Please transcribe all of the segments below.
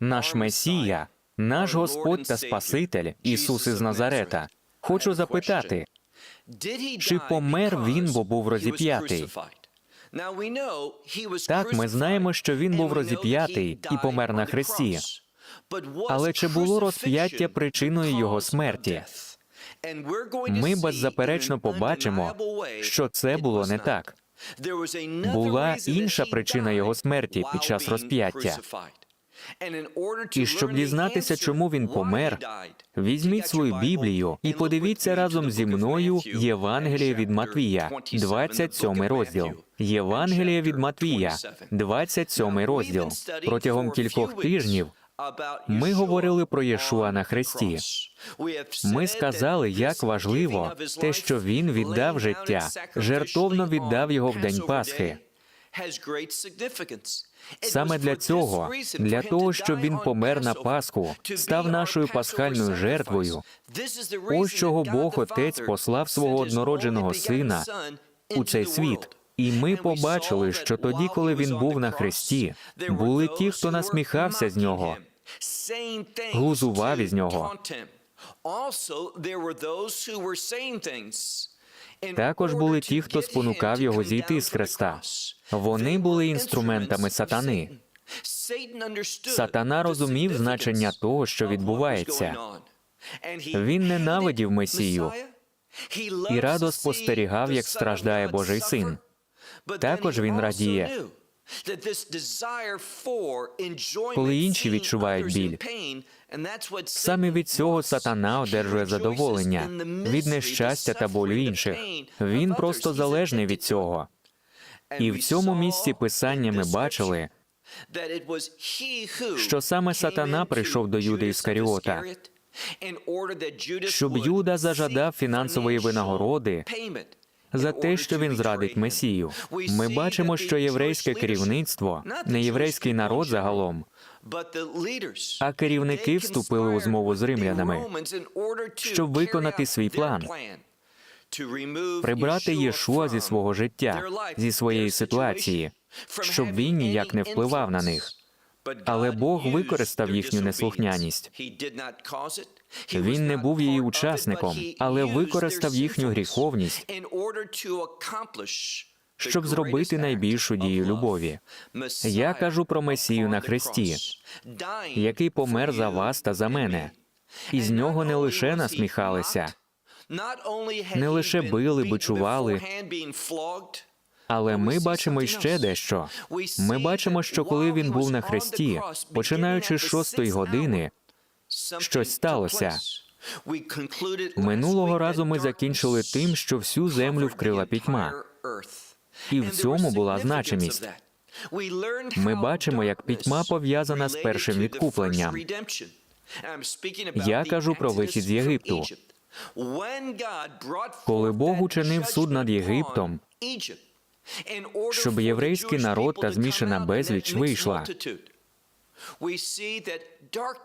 Наш Месія, наш Господь та Спаситель Ісус із Назарета. Хочу запитати, чи помер він, бо був розіп'ятий? так ми знаємо, що він був розіп'ятий і помер на хресті. Але чи було розп'яття причиною його смерті? Ми беззаперечно побачимо, що це було не так. Була інша причина його смерті під час розп'яття. І щоб дізнатися, чому він помер, Візьміть свою Біблію і подивіться разом зі мною Євангеліє від Матвія, 27 розділ. Євангеліє від Матвія, 27 розділ. Протягом кількох тижнів ми говорили про Єшуа на хресті. Ми сказали, як важливо те, що він віддав життя, жертовно віддав його в день Пасхи. Саме для цього, для того, щоб він помер на Пасху, став нашою пасхальною жертвою. Ось чого Бог Отець послав свого однородженого сина у цей світ. І ми побачили, що тоді, коли він був на хресті, були ті, хто насміхався з нього, глузував із нього. Також були ті, хто спонукав його зійти з хреста. Вони були інструментами сатани. Сатана розумів значення того, що відбувається. Він ненавидів Месію і радо спостерігав, як страждає Божий син. Також він радіє, коли інші відчувають біль. Саме від цього сатана одержує задоволення від нещастя та болю інших. Він просто залежний від цього. І в цьому місці писання ми бачили, що саме сатана прийшов до Юди Іскаріота, щоб Юда зажадав фінансової винагороди за те, що він зрадить Месію. Ми бачимо, що єврейське керівництво, не єврейський народ загалом, а керівники вступили у змову з римлянами, щоб виконати свій план, прибрати Єшуа зі свого життя, зі своєї ситуації, щоб він ніяк не впливав на них. Але Бог використав їхню неслухняність. Він не був її учасником, але використав їхню гріховність, щоб зробити найбільшу дію любові. Я кажу про Месію на хресті, який помер за вас та за мене. І з нього не лише насміхалися, не лише били, бичували, але ми бачимо іще дещо. Ми бачимо, що коли він був на хресті, починаючи з шостої години, щось сталося. Минулого разу ми закінчили тим, що всю землю вкрила пітьма. І в цьому була значимість. Ми бачимо, як пітьма пов'язана з першим відкупленням. Я кажу про вихід з Єгипту. Коли Бог учинив суд над Єгиптом, щоб єврейський народ та змішана безліч вийшла.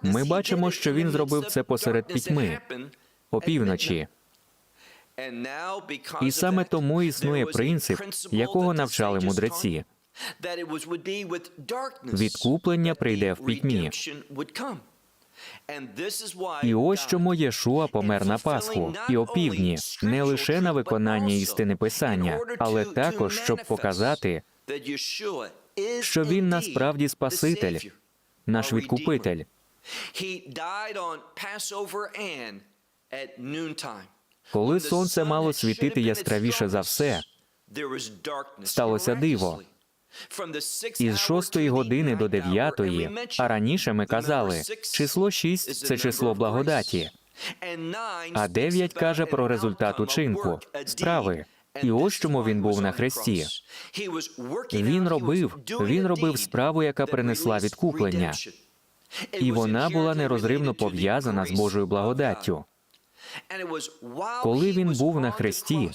ми бачимо, що він зробив це посеред пітьми, опівночі. І саме тому існує принцип, якого навчали мудреці. Відкуплення прийде в пітьмі. І ось чому Єшуа помер на Пасху і опівдні, не лише на виконання істини Писання, але також щоб показати, що він насправді Спаситель, наш відкупитель. Коли сонце мало світити яскравіше за все, сталося диво. Із шостої години до дев'ятої, а раніше ми казали, число шість це число благодаті. А дев'ять каже про результат учинку, справи. І ось чому він був на хресті. Він робив, він робив справу, яка принесла відкуплення, і вона була нерозривно пов'язана з Божою благодаттю. Коли він був на хресті,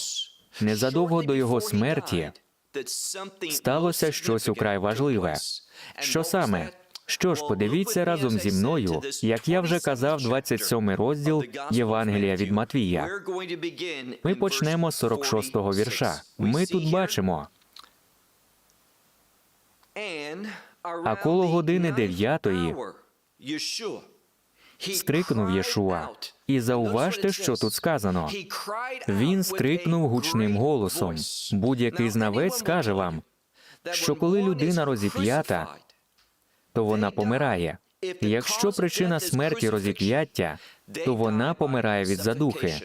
Незадовго до його смерті сталося щось украй важливе. Що саме? Що ж, подивіться разом зі мною, як я вже казав, 27 розділ Євангелія від Матвія. Ми почнемо з 46-го вірша. Ми тут бачимо, а коло години дев'ятої скрикнув Єшуа. І зауважте, що тут сказано. Він скрикнув гучним голосом. Будь-який знавець скаже вам, що коли людина розіп'ята, то вона помирає. Якщо причина смерті розіп'яття, то вона помирає від задухи.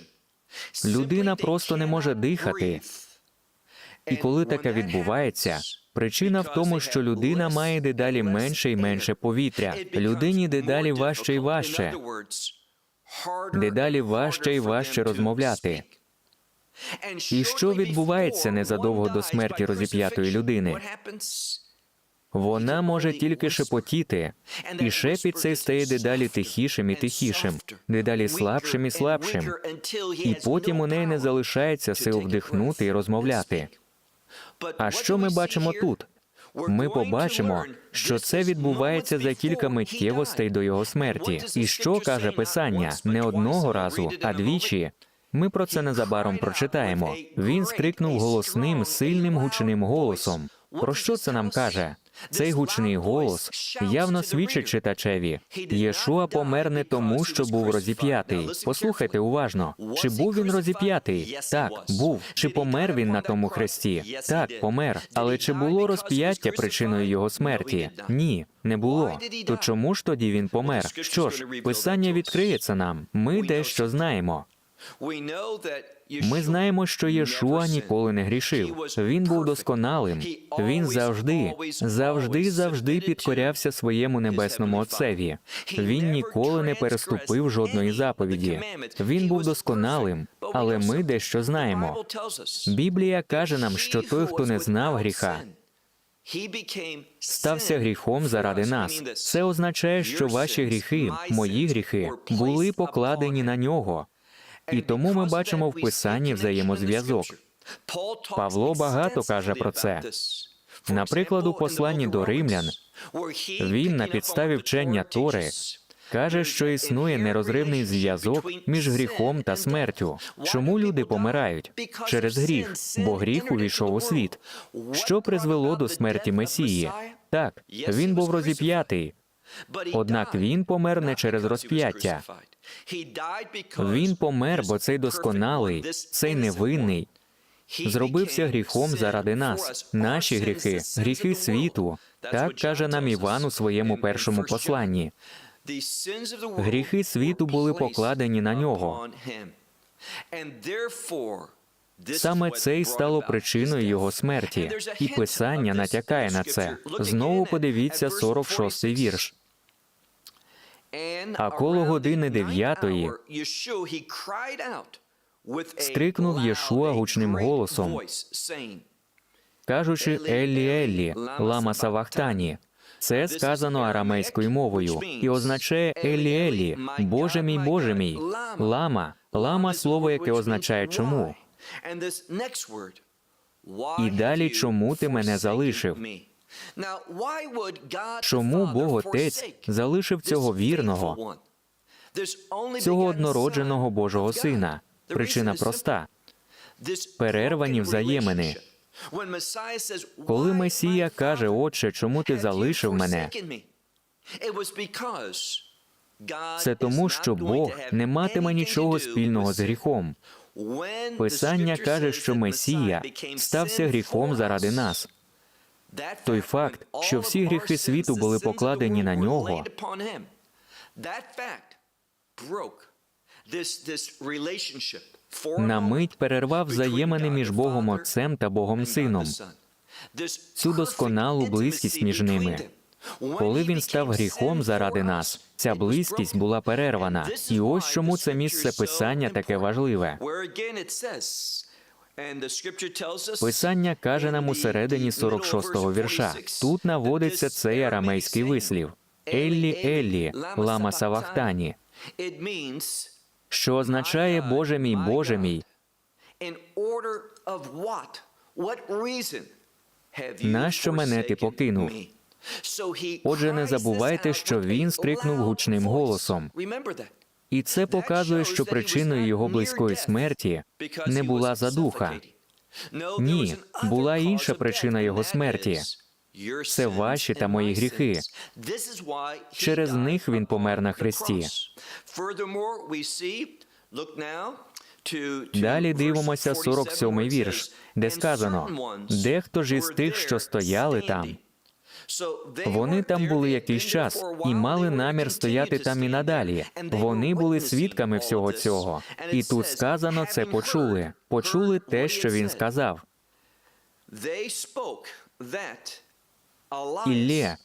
Людина просто не може дихати. І коли таке відбувається, причина в тому, що людина має дедалі менше і менше повітря. Людині дедалі важче і важче, дедалі важче і важче розмовляти. І що відбувається незадовго до смерті розіп'ятої людини? Вона може тільки шепотіти, і шепіт цей стає дедалі тихішим і тихішим, дедалі слабшим і слабшим. І потім у неї не залишається сил вдихнути і розмовляти. А що ми бачимо тут? Ми побачимо, що це відбувається за кілька миттєвостей до його смерті. І що каже писання не одного разу, а двічі. Ми про це незабаром прочитаємо. Він скрикнув голосним, сильним гучним голосом. Про що це нам каже? Цей гучний голос явно свідчить читачеві. Єшуа помер не тому, що був розіп'ятий. Послухайте уважно. Чи був він розіп'ятий? Так, був. Чи помер він на тому хресті? Так, помер. Але чи було розп'яття причиною його смерті? Ні, не було. То чому ж тоді він помер? Що ж, писання відкриється нам. Ми дещо знаємо. Ми знаємо, що Єшуа ніколи не грішив. Він був досконалим. Він завжди, завжди, завжди підкорявся своєму небесному Отцеві. Він ніколи не переступив жодної заповіді. Він був досконалим, але ми дещо знаємо. Біблія каже нам, що той, хто не знав гріха, стався гріхом заради нас. Це означає, що ваші гріхи, мої гріхи, були покладені на нього. І тому ми бачимо в писанні взаємозв'язок. Павло багато каже про це. Наприклад, у посланні до римлян він на підставі вчення Тори каже, що існує нерозривний зв'язок між гріхом та смертю. Чому люди помирають? Через гріх, бо гріх увійшов у світ. Що призвело до смерті Месії? Так, він був розіп'ятий, однак він помер не через розп'яття. Він помер, бо цей досконалий, цей невинний, зробився гріхом заради нас, наші гріхи, гріхи світу. Так каже нам Іван у своєму першому посланні. Гріхи світу були покладені на нього. Саме це й стало причиною його смерті, і писання натякає на це. Знову подивіться 46-й вірш. А коло години дев'ятої Скрикнув Єшуа гучним голосом, кажучи Еллі Еллі, лама Савахтані. Це сказано арамейською мовою і означає Еллі Еллі, Боже мій, Боже мій, лама, лама слово, яке означає чому. І далі чому ти мене залишив? Чому Бог Отець залишив цього вірного, цього однородженого Божого Сина? Причина проста. перервані взаємини. Коли Месія каже, Отче, чому ти залишив мене? Це тому, що Бог не матиме нічого спільного з гріхом. Писання каже, що Месія стався гріхом заради нас. Той факт, що всі гріхи світу були покладені на нього, На мить перервав взаємини між Богом Отцем та Богом Сином. Цю досконалу близькість між ними. Коли він став гріхом заради нас, ця близькість була перервана. І ось чому це місце писання таке важливе. Писання каже нам у середині 46-го вірша. Тут наводиться цей арамейський вислів Еллі Еллі, лама Савахтані, що означає Боже мій, Боже мій. Нащо мене ти покинув? Отже, не забувайте, що він скрикнув гучним голосом. І це показує, що причиною його близької смерті не була задуха. Ні, була інша причина його смерті. Це ваші та мої гріхи. Через них він помер на хресті. Далі дивимося 47-й вірш, де сказано: дехто ж із тих, що стояли там, вони там були якийсь час і мали намір стояти там і надалі. Вони були свідками всього цього. І тут сказано це почули. Почули те, що він сказав. Іллє,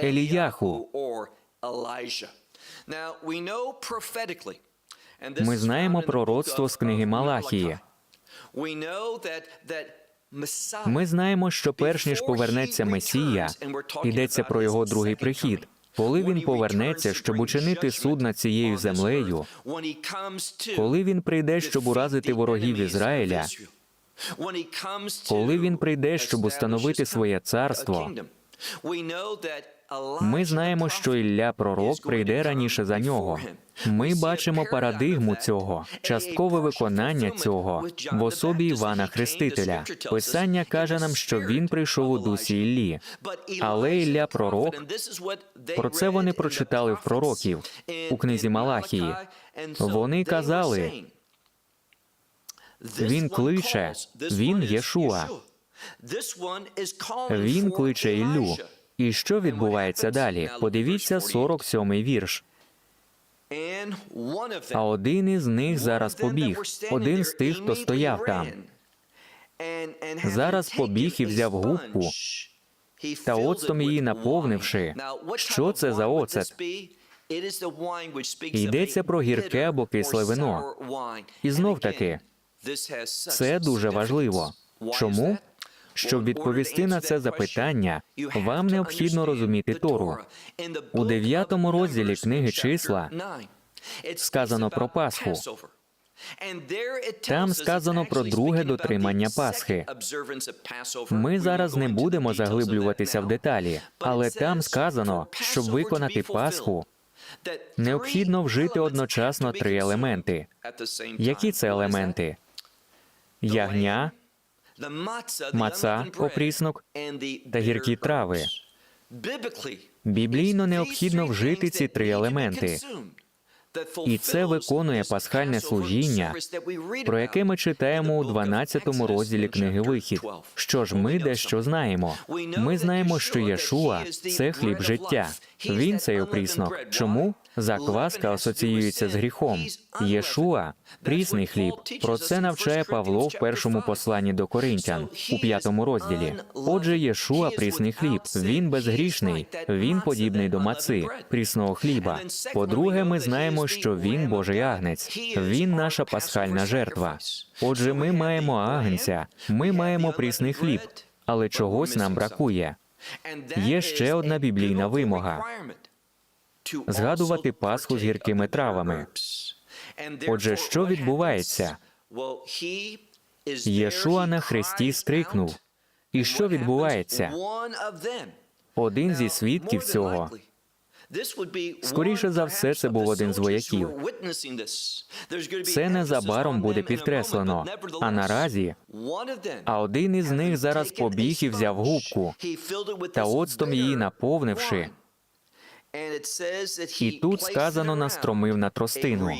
Еліяху. Ми знаємо пророцтво з книги Малахії. Ми знаємо, що перш ніж повернеться Месія, йдеться про його другий прихід. Коли він повернеться, щоб учинити суд над цією землею, коли він прийде, щоб уразити ворогів Ізраїля, коли він прийде, щоб установити своє царство, ми знаємо, що Ілля пророк прийде раніше за нього. Ми бачимо парадигму цього, часткове виконання цього в особі Івана Хрестителя. Писання каже нам, що він прийшов у дусі Іллі. Але Ілля пророк, про це вони прочитали в пророків у книзі Малахії. Вони казали, Він кличе, він Єшуа. він кличе Іллю. І що відбувається далі? Подивіться 47-й вірш. А один із них зараз побіг, один з тих, хто стояв там. Зараз побіг і взяв губку, Та оцтом її наповнивши. Що це за оцет? Йдеться про гірке або кисле вино. І знов таки, це дуже важливо. Чому? Щоб відповісти на це запитання, вам необхідно розуміти Тору. У дев'ятому розділі книги числа сказано про Пасху. Там сказано про друге дотримання Пасхи. Ми зараз не будемо заглиблюватися в деталі, але там сказано, щоб виконати Пасху, необхідно вжити одночасно три елементи. Які це елементи? Ягня, маца, опріснок та гіркі трави. Біблійно необхідно вжити ці три елементи. І це виконує пасхальне служіння, про яке ми читаємо у 12 розділі книги Вихід. Що ж, ми дещо знаємо. Ми знаємо, що Єшуа це хліб життя. Він цей опріснок. Чому? Закваска асоціюється з гріхом. Єшуа прісний хліб. Про це навчає Павло в першому посланні до Коринтян у п'ятому розділі. Отже, Єшуа прісний хліб. Він безгрішний. Він подібний до маци, прісного хліба. По-друге, ми знаємо, що він Божий агнець. Він наша пасхальна жертва. Отже, ми маємо агнця, ми маємо прісний хліб, але чогось нам бракує. Є ще одна біблійна вимога Згадувати Пасху з гіркими травами. Отже, що відбувається? Єшуа на хресті скрикнув. І що відбувається? Один зі свідків цього Скоріше за все, це був один з вояків. це незабаром буде підкреслено. А наразі а один із них зараз побіг і взяв губку, та оцтом її наповнивши, І тут сказано настромив на тростину.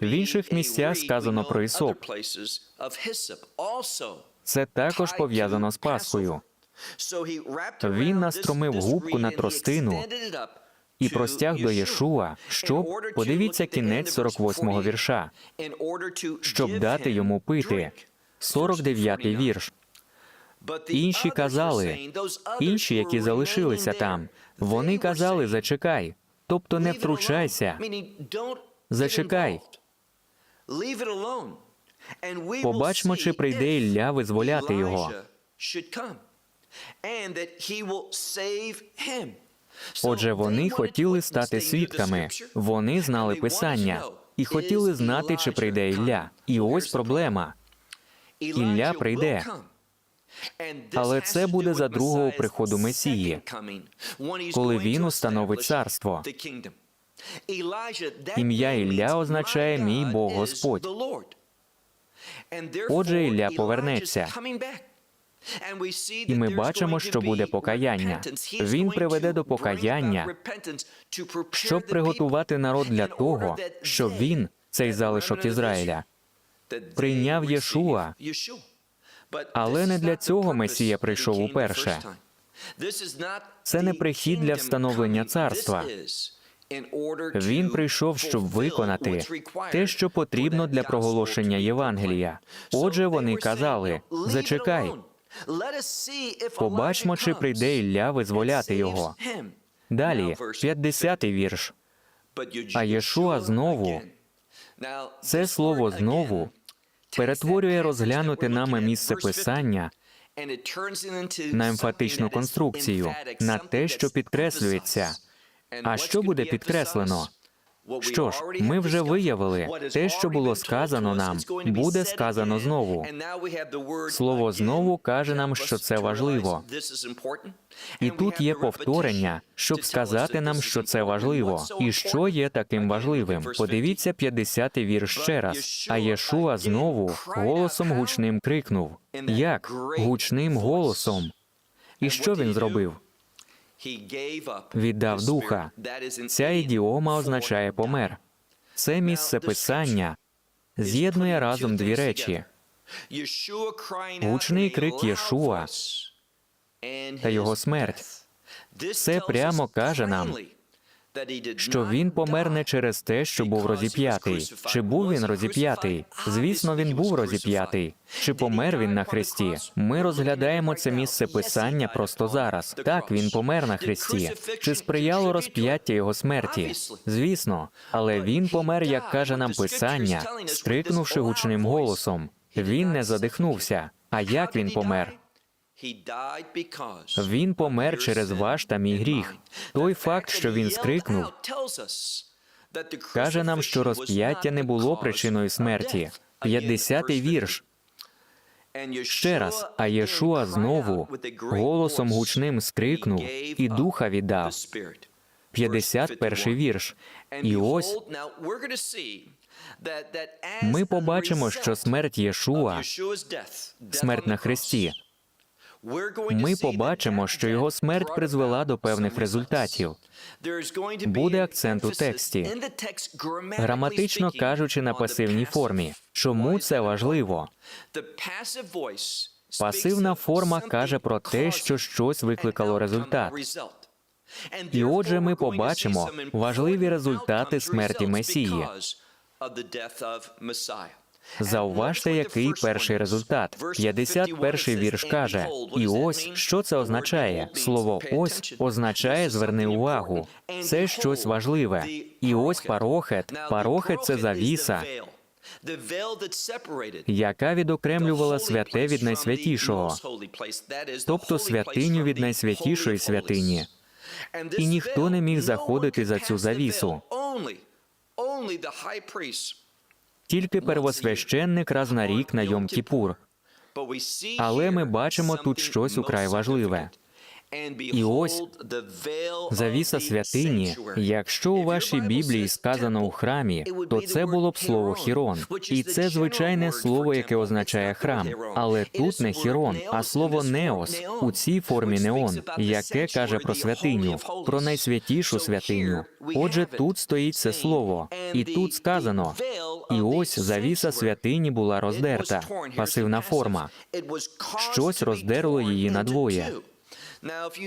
В інших місцях сказано про Ісоп. Це також пов'язано з Пасхою. Він настромив губку на тростину І простяг до Єшуа, щоб подивіться кінець 48-го вірша, щоб дати йому пити. 49-й вірш. Інші казали, інші, які залишилися там, вони казали, зачекай, тобто не втручайся. Зачекай. Побачмо, чи прийде Ілля визволяти його. Отже, вони хотіли стати свідками. Вони знали писання і хотіли знати, чи прийде Ілля. І ось проблема. Ілля прийде. Але це буде за другого приходу Месії, коли він установить царство. Ім'я Ілля означає мій Бог Господь. Отже, Ілля повернеться. І ми бачимо, що буде покаяння. Він приведе до покаяння, щоб приготувати народ для того, щоб він, цей залишок Ізраїля, прийняв Єшуа. Але не для цього Месія прийшов уперше. Це не прихід для встановлення царства. Він прийшов, щоб виконати те, що потрібно для проголошення Євангелія. Отже, вони казали: зачекай, побачмо, чи прийде Ілля визволяти його. Далі, 50-й вірш. А Єшуа знову. Це слово знову перетворює розглянути нами місце писання на емфатичну конструкцію, на те, що підкреслюється. А що буде підкреслено? Що ж, ми вже виявили, те, що було сказано нам, буде сказано знову. Слово знову каже нам, що це важливо. І тут є повторення, щоб сказати нам, що це важливо, і що є таким важливим. Подивіться 50-й вірш ще раз. А Єшуа знову голосом гучним крикнув: Як? Гучним голосом. І що він зробив? Віддав духа. Ця ідіома означає помер. Це місце писання з'єднує разом дві речі. Гучний крик Єшуа та його смерть. Це прямо каже нам, що він помер не через те, що був розіп'ятий. Чи був він розіп'ятий? Звісно, він був розіп'ятий. Чи помер він на хресті? Ми розглядаємо це місце писання просто зараз. Так, він помер на хресті. Чи сприяло розп'яття його смерті? Звісно, але він помер, як каже нам писання, скрикнувши гучним голосом. Він не задихнувся. А як він помер? Він помер через ваш та мій гріх. Той факт, що він скрикнув, каже нам, що розп'яття не було причиною смерті. 50-й вірш. Ще раз, а Єшуа знову голосом гучним скрикнув і духа віддав. 51-й вірш. І ось ми побачимо, що смерть Єшуа, смерть на хресті, ми побачимо, що його смерть призвела до певних результатів. Буде акцент у тексті. Граматично кажучи, на пасивній формі. Чому це важливо? Пасивна форма каже про те, що щось викликало результат. І отже, ми побачимо важливі результати смерті Месії. Зауважте, який перший результат. 51-й вірш каже: і ось що це означає. Слово ось означає зверни увагу. Це щось важливе. І ось парохет. Парохет це завіса, яка відокремлювала святе від найсвятішого, тобто святиню від найсвятішої святині. І ніхто не міг заходити за цю завісу. Тільки первосвященник раз на рік на Йом Кіпур. Але ми бачимо тут щось украй важливе. І ось завіса святині. Якщо у вашій Біблії сказано у храмі, то це було б слово хірон, і це звичайне слово, яке означає храм. Але тут не хірон, а слово неос у цій формі неон, яке каже про святиню, про найсвятішу святиню. Отже, тут стоїть це слово, і тут сказано. І ось завіса святині була роздерта, пасивна форма. Щось роздерло її надвоє.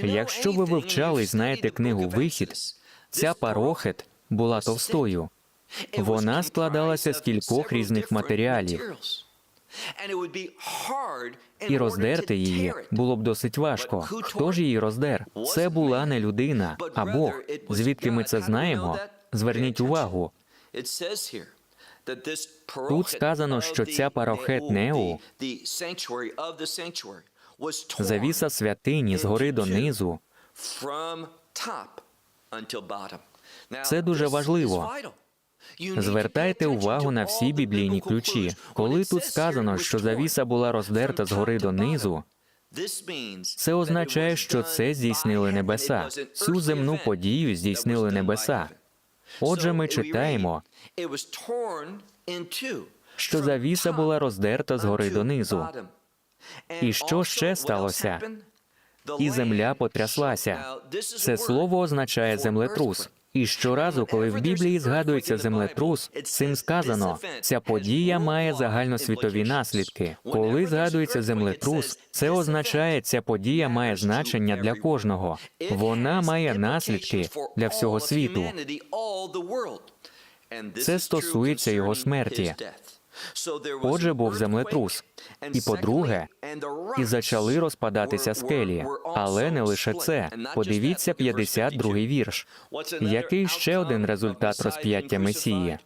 Якщо ви вивчали і знаєте книгу Вихід, ця парохет була товстою. Вона складалася з кількох різних матеріалів. І роздерти її було б досить важко. Хто ж її роздер? Це була не людина, а Бог. Звідки ми це знаємо? Зверніть увагу. Тут сказано, що ця парохет Неу, Завіса святині згори донизу. Це дуже важливо. Звертайте увагу на всі біблійні ключі. Коли тут сказано, що завіса була роздерта згори донизу, це означає, що це здійснили небеса. Цю земну подію здійснили небеса. Отже, ми читаємо, що завіса була роздерта згори донизу. І що ще сталося? І земля потряслася. Це слово означає землетрус. І щоразу, коли в Біблії згадується землетрус, цим сказано, ця подія має загальносвітові наслідки. Коли згадується землетрус, це означає, ця подія має значення для кожного. Вона має наслідки для всього світу. Це стосується його смерті. Отже, був землетрус. І по-друге, і зачали розпадатися скелі. Але не лише це. Подивіться 52-й вірш. Який ще один результат розп'яття Месії?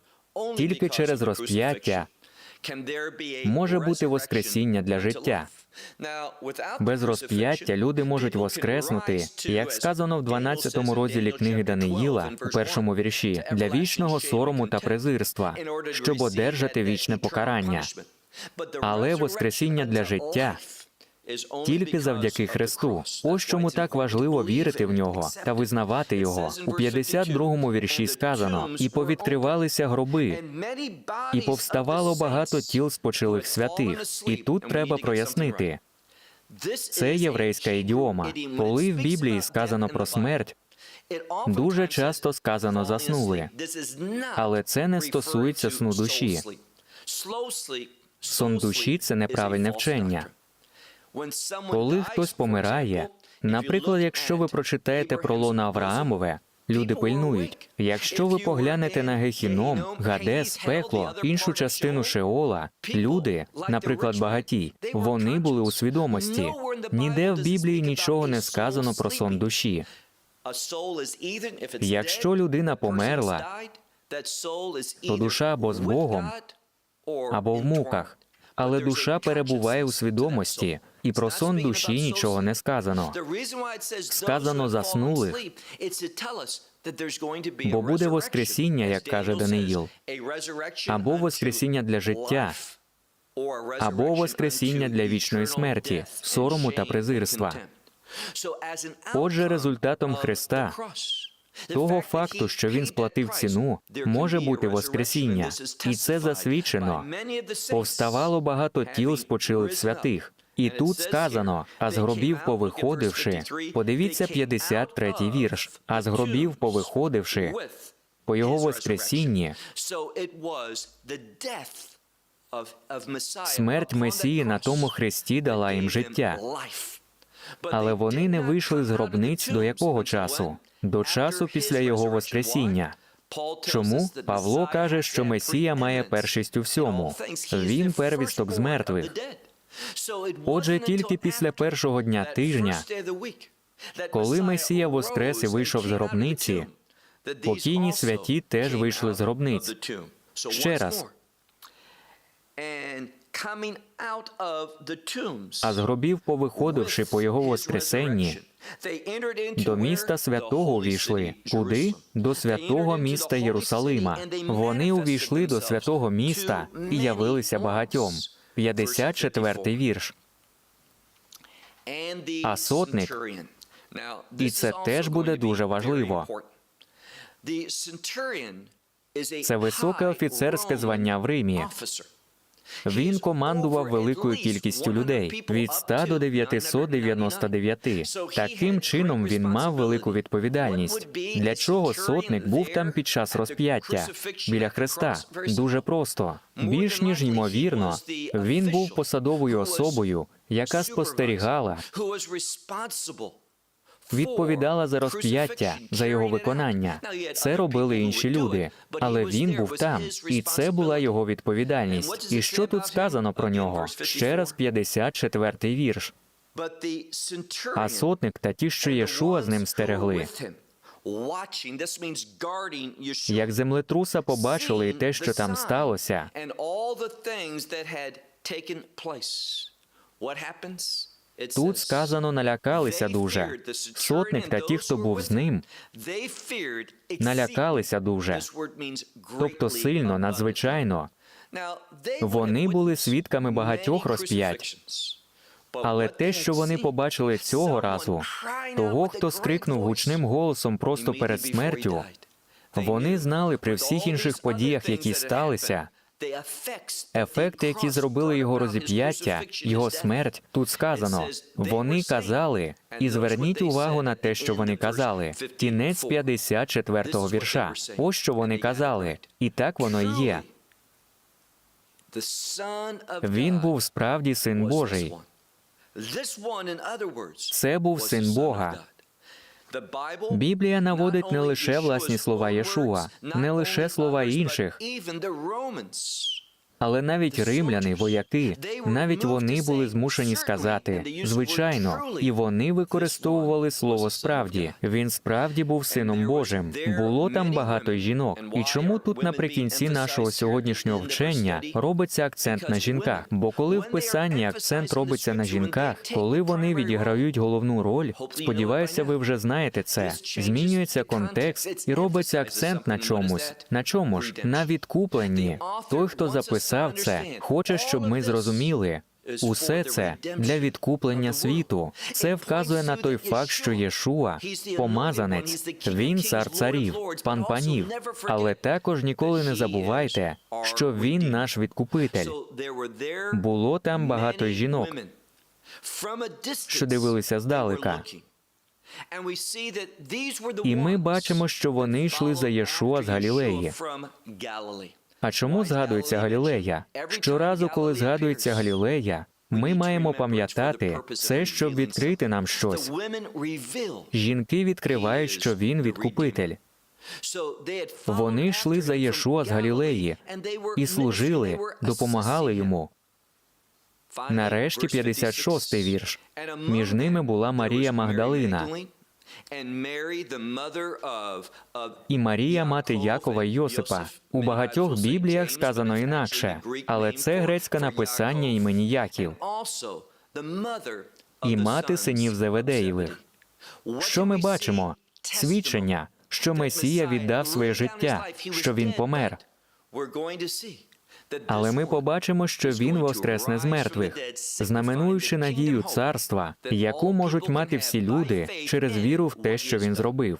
Тільки через розп'яття може бути воскресіння для життя. Без розп'яття люди можуть воскреснути, як сказано в 12 розділі книги Даниїла, у першому вірші, для вічного сорому та презирства, щоб одержати вічне покарання. Але воскресіння для життя тільки завдяки Христу. Ось чому так важливо вірити в нього та визнавати його. У 52-му вірші сказано: і повідкривалися гроби, і повставало багато тіл спочилих святих. І тут треба прояснити. Це єврейська ідіома. Коли в Біблії сказано про смерть, дуже часто сказано заснули. Але це не стосується сну душі. Сон душі це неправильне вчення. Коли хтось помирає, наприклад, якщо ви прочитаєте про Лона Авраамове, люди пильнують. Якщо ви поглянете на Гехіном, Гадес, пекло, іншу частину Шеола, люди, наприклад, багаті, вони були у свідомості. Ніде в Біблії нічого не сказано про сон душі. Якщо людина померла, То душа або з Богом, або в муках. Але душа перебуває у свідомості, і про сон душі нічого не сказано. сказано заснулих, Бо буде воскресіння, як каже Даниїл, або воскресіння для життя, або воскресіння для вічної смерті, сорому та презирства. Отже, результатом Христа, того факту, що він сплатив ціну, може бути воскресіння, і це засвідчено. Повставало багато тіл спочилих святих. І тут сказано, а з гробів повиходивши, подивіться 53-й вірш, а з гробів повиходивши, по його воскресінні, смерть Месії на тому хресті дала їм життя. але вони не вийшли з гробниць до якого часу? До часу після його воскресіння. Чому Павло каже, що Месія має першість у всьому? Він первісток з мертвих. Отже, тільки після першого дня тижня, коли Месія воскрес і вийшов з гробниці, покійні святі теж вийшли з гробниць. Ще раз. А з гробів, повиходивши по його воскресенні, до міста святого увійшли. Куди? До святого міста Єрусалима. Вони увійшли до святого міста і явилися багатьом. 54-й вірш. А сотник, І це теж буде дуже важливо. Це високе офіцерське звання в Римі. Він командував великою кількістю людей від 100 до 999. Таким чином він мав велику відповідальність. Для чого сотник був там під час розп'яття біля Христа? Дуже просто. Більш ніж ймовірно, він був посадовою особою, яка спостерігала відповідала за розп'яття, за його виконання. Це робили інші люди, але він був там, і це була його відповідальність. І що тут сказано про нього? Ще раз 54-й вірш. А сотник та ті, що Єшуа з ним стерегли, Як землетруса побачили і те, що там сталося, Тут сказано налякалися дуже. Сотник та ті, хто був з ним, налякалися дуже, тобто сильно, надзвичайно. Вони були свідками багатьох розп'ять. Але те, що вони побачили цього разу, того, хто скрикнув гучним голосом просто перед смертю, вони знали при всіх інших подіях, які сталися, ефекти, які зробили його розіп'яття, його смерть. Тут сказано, вони казали, і зверніть увагу на те, що вони казали. Кінець 54-го вірша. Ось що вони казали, і так воно і є. Він був справді син Божий. Це був син Бога. Біблія наводить не лише власні слова Єшуа, не лише слова інших, але навіть римляни, вояки, навіть вони були змушені сказати звичайно, і вони використовували слово справді. Він справді був сином Божим. Було там багато жінок. І чому тут наприкінці нашого сьогоднішнього вчення робиться акцент на жінках? Бо коли в писанні акцент робиться на жінках, коли вони відіграють головну роль, сподіваюся, ви вже знаєте це. Змінюється контекст і робиться акцент на чомусь. На чому ж? На відкупленні. Той, хто записав це, хоче, щоб ми зрозуміли. Усе це для відкуплення світу. Це вказує на той факт, що Єшуа помазанець, він цар царів, пан панів. Але також ніколи не забувайте, що він наш відкупитель. Було там багато жінок, що дивилися здалека. І ми бачимо, що вони йшли за Єшуа з Галілеї. А чому згадується Галілея? Щоразу, коли згадується Галілея, ми маємо пам'ятати це, щоб відкрити нам щось. Жінки відкривають, що він відкупитель. Вони йшли за Єшуа з Галілеї і служили, допомагали йому. Нарешті 56-й вірш. Між ними була Марія Магдалина і Марія, мати Якова й Йосипа. У багатьох бібліях сказано інакше, але це грецьке написання імені Яків і мати синів Зеведеєвих. Що ми бачимо? Свідчення, що Месія віддав своє життя, що він помер. Але ми побачимо, що він воскресне з мертвих, знаменуючи надію царства, яку можуть мати всі люди через віру в те, що він зробив.